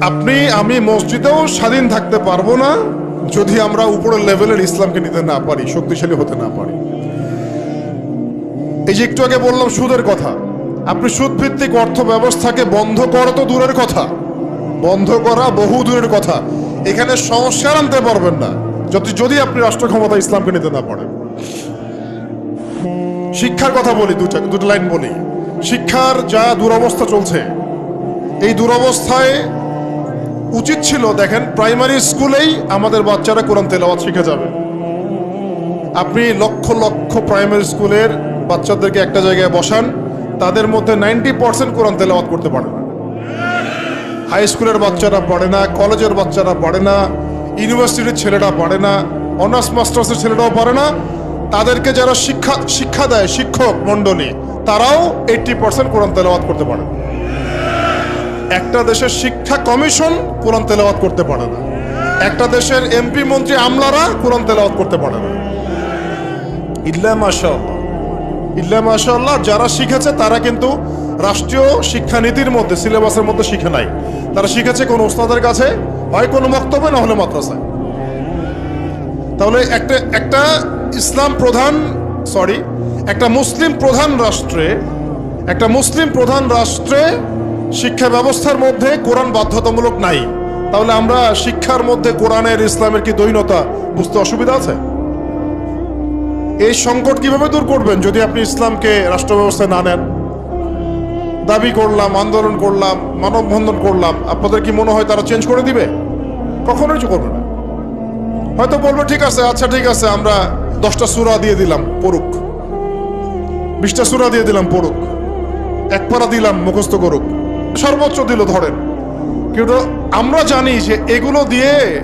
আপনি, আমি মসজিদেও স্বাধীন থাকতে পারব না যদি আমরা উপরের লেভেলের ইসলামকে নিতে না পারি, শক্তিশালী হতে না পারি। এই যে একটু আগে বললাম সুদের কথা। আপনি সুদ ভিত্তিক অর্থ ব্যবস্থাকে বন্ধ করা তো দূরের কথা। বন্ধ করা বহু দূরের কথা। এখানে সংস্কার আনতে পারবেন না। যদি যদি আপনি রাষ্ট্র ক্ষমতা ইসলামকে নিতে না পারেন। শিক্ষার কথা বলি দুটা দুটো লাইন বলি। শিক্ষার যা দুরবস্থা চলছে এই দুরবস্থায় উচিত ছিল, দেখেন প্রাইমারি স্কুলেই আমাদের বাচ্চারা কোরআন তেলাওয়াত শিখে যাবে। আপনি লক্ষ লক্ষ প্রাইমারি স্কুলের বাচ্চাদেরকে একটা জায়গায় বসান, তাদের মধ্যে নাইনটি পার্সেন্ট কোরআন তেলাওয়াত করতে পারে না। হাই স্কুলের বাচ্চারা পড়ে না কলেজের বাচ্চারা পড়ে না ইউনিভার্সিটির ছেলেরা পড়ে না অনার্স মাস্টার্সের ছেলেরাও পড়ে না। তাদেরকে যারা শিক্ষা শিক্ষা দেয় শিক্ষক মণ্ডলী, তারাও এইটটি পার্সেন্ট কোরআন তেলাওয়াত করতে পারে না। একটা দেশের শিক্ষা কমিশন কোরআন তেলাওয়াত করতে পারে না। একটা দেশের এমপি মন্ত্রী আমলারা কোরআন তেলাওয়াত করতে পারে না। ইল্লা মাশাআল্লাহ। ইল্লা মাশাআল্লাহ যারা শিখেছে তারা কিন্তু রাষ্ট্রীয় শিক্ষানীতির মধ্যে সিলেবাসের মধ্যে শিখে নাই। তারা শিখেছে কোন ওস্তাদের কাছে হয় কোনো বক্তব্য না হলে মাদ্রাসায়। তাহলে একটা একটা ইসলাম প্রধান সরি একটা মুসলিম প্রধান রাষ্ট্রে একটা মুসলিম প্রধান রাষ্ট্রে শিক্ষা ব্যবস্থার মধ্যে কোরআন বাধ্যতামূলক নাই। তাহলে আমরা শিক্ষার মধ্যে কোরআনের ইসলামের কি দৈনতা বুঝতে অসুবিধা আছে? এই সংকট কীভাবে দূর করবেন যদি আপনি ইসলামকে রাষ্ট্র ব্যবস্থায় না নেন? দাবি করলাম, আন্দোলন করলাম, মানববন্ধন করলাম, আপনাদের কি মনে হয় তারা চেঞ্জ করে দিবে? কখনোই করবে না। হয়তো বলবে, ঠিক আছে আচ্ছা ঠিক আছে, আমরা দশটা সুরা দিয়ে দিলাম, পড়ুক। বিশটা সুরা দিয়ে দিলাম, পড়ুক। এক পারা দিলাম, মুখস্থ করুক। সর্বোচ্চ দিল ধরেন। কিন্তু আমরা জানি যে এগুলো দিয়ে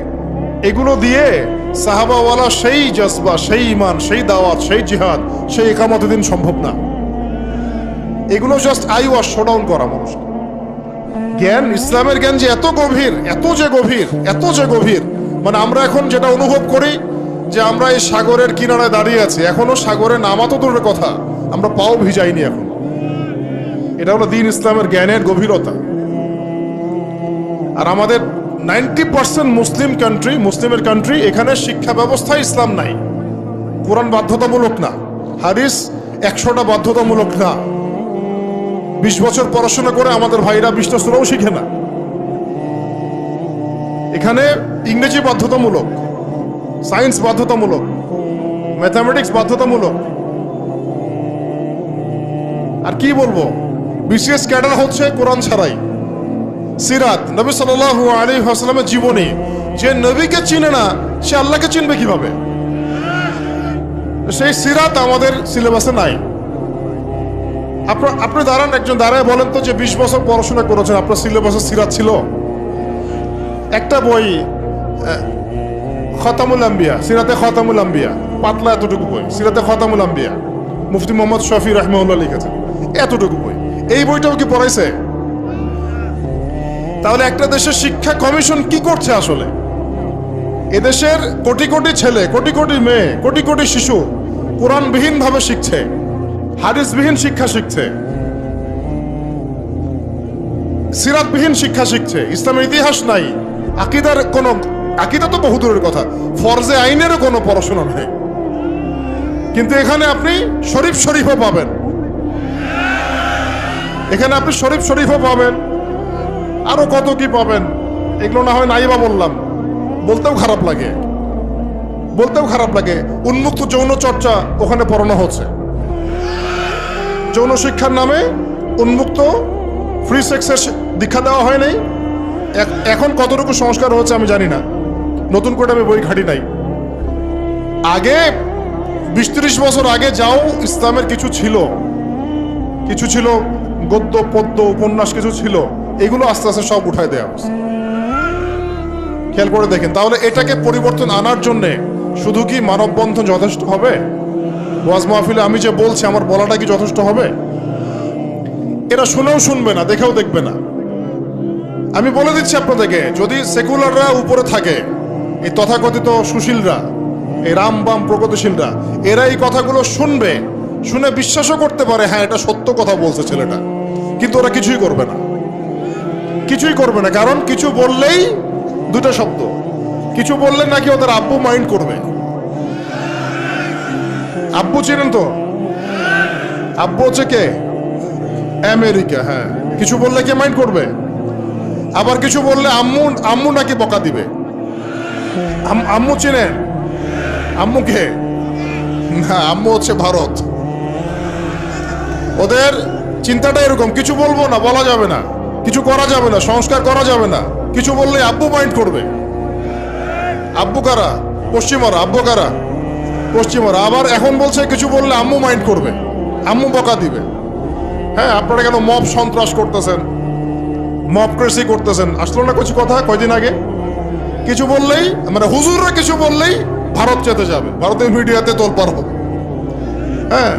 এগুলো দিয়ে সাহাবাওয়ালা সেই জজবা, সেই ইমান সেই দাওয়াত, সেই জিহাদ, সেই একামত দিন সম্ভব না। এগুলো জাস্ট আই ওয়াশ শোডাউন করা মানুষ। জ্ঞান, ইসলামের জ্ঞান যে এত গভীর, এত যে গভীর, এত যে গভীর। মানে আমরা এখন যেটা অনুভব করি যে আমরা এই সাগরের কিনারায় দাঁড়িয়ে আছি। এখনও সাগরে নামা তো দূরের কথা। আমরা পাও ভিজাইনি এখন। এটা হলো দিন ইসলামের জ্ঞানের গভীরতা। আর আমাদের নাইনটি পার্সেন্ট মুসলিম কান্ট্রি মুসলিমের কান্ট্রি এখানে শিক্ষা ব্যবস্থা ইসলাম নাই। কোরআন বাধ্যতামূলক না, হাদিস একশোটা বাধ্যতামূলক না। বিশ বছর পড়াশোনা করে আমাদের ভাইরা সুরাও শিখে না। এখানে ইংরেজি বাধ্যতামূলক, সায়েন্স বাধ্যতামূলক, ম্যাথামেটিক্স বাধ্যতামূলক। আর কি বলব? বিসিএস ক্যাডার হচ্ছে কোরআন ছাড়াই। সিরাত, নবী সাল্লাল্লাহু আলাইহি ওয়াসাল্লামের জীবনী, যে নবীকে চিনে না, সে আল্লাহকে চিনবে কীভাবে? সেই সিরাত আমাদের সিলেবাসে নাই। আপনার আপনি দাঁড়ান, একজন দাঁড়ায় বলেন তো যে বিশ বছর পড়াশোনা করেছেন, আপনার সিলেবাসে সিরাত ছিল? একটা বই খতামুল আম্বিয়া, সিরাতে খতামুল আম্বিয়া, পাতলা এতটুকু বই, সিরাতে খতামুল আম্বিয়া, মুফতি মোহাম্মদ শফি রহমাউল্লাহ লিখেছেন, এতটুকু বই। এই বইটাও কি পড়াইছে? তাহলে একটা দেশের শিক্ষা কমিশন কি করছে আসলে? এদেশের কোটি কোটি ছেলে, কোটি কোটি মেয়ে, কোটি কোটি শিশু কোরআনবিহীন ভাবে শিখছে, হাদিসবিহীন শিক্ষা শিখছে, সিরাতবিহীন শিক্ষা শিখছে, ইসলামের ইতিহাস নাই, আকিদার কোনো, আকিদা তো বহুদূরের কথা, ফরজে আইনেরও কোনো পড়াশোনা নেই। কিন্তু এখানে আপনি শরীফ শরীফও পাবেন। এখানে আপনি শরীফ শরীফও পাবেন। আরও কত কি পাবেন? এগুলো না হয় নাইবা বললাম। বলতেও খারাপ লাগে। বলতেও খারাপ লাগে। উন্মুক্ত যৌন চর্চা ওখানে পড়ানো হচ্ছে। যৌন শিক্ষার নামে উন্মুক্ত ফ্রি সেক্সের দীক্ষা দেওয়া হয় নাই। এখন কতটুকু সংস্কার হচ্ছে আমি জানি না। নতুন করে আমি বই ঘাটি নাই। আগে, বিশ বছর আগে যাও, ইসলামের কিছু ছিল। কিছু ছিল, গদ্য, পদ্য, উপন্যাস কিছু ছিল, এগুলো আস্তে আস্তে সব উঠায় দেওয়া হচ্ছে খেয়াল করে দেখেন, তাহলে এটাকে পরিবর্তন আনার জন্যে শুধু কি মানববন্ধন যথেষ্ট হবে? ওয়াজ মাহফিলে আমি যে বলছি, আমার বলাটা কি যথেষ্ট হবে? এরা শুনেও শুনবে না, দেখেও দেখবে না। আমি বলে দিচ্ছি আপনাদেরকে, যদি সেকুলাররা উপরে থাকে, এই তথাকথিত সুশীলরা, এই রাম বাম প্রগতিশীলরা, এরা এই কথাগুলো শুনবে। শুনে বিশ্বাসও করতে পারে হ্যাঁ এটা সত্য কথা বলছে ছেলেটা। কিন্তু ওরা কিছুই করবে না। কিছুই করবে না, কারণ কিছু বললেই দুটো শব্দ। কিছু বললে নাকি ওদের আব্বু মাইন্ড করবে। আব্বু চিনেন তো? আব্বু হচ্ছে কে? আমেরিকা হ্যাঁ। কিছু বললে কে মাইন্ড করবে? আবার কিছু বললে আম্মু আম্মু নাকি বকা দিবে? আম্মু চিনেন? আম্মু কে? না, আম্মু হচ্ছে ভারত। ওদের চিন্তাটা এরকম, কিছু বলব না, বলা যাবে না, কিছু করা যাবে না, সংস্কার করা যাবে না, কিছু বললে আব্বু মাইন্ড করবে। আব্বু কারা? পশ্চিমরা, আব্বু কারা? পশ্চিমরা, আবার এখন বলছে কিছু বললে আম্মু মাইন্ড করবে, আম্মু বকা দিবে। হ্যাঁ আপনারা কেন মব সন্ত্রাস করতেছেন? মব ক্রেসি করতেছেন? আসলো না কিছু কথা কয়দিন আগে? কিছু বললেই মানে হুজুররা কিছু বললেই ভারত যেতে যাবে, ভারতের মিডিয়াতে তোলপার হবে। হ্যাঁ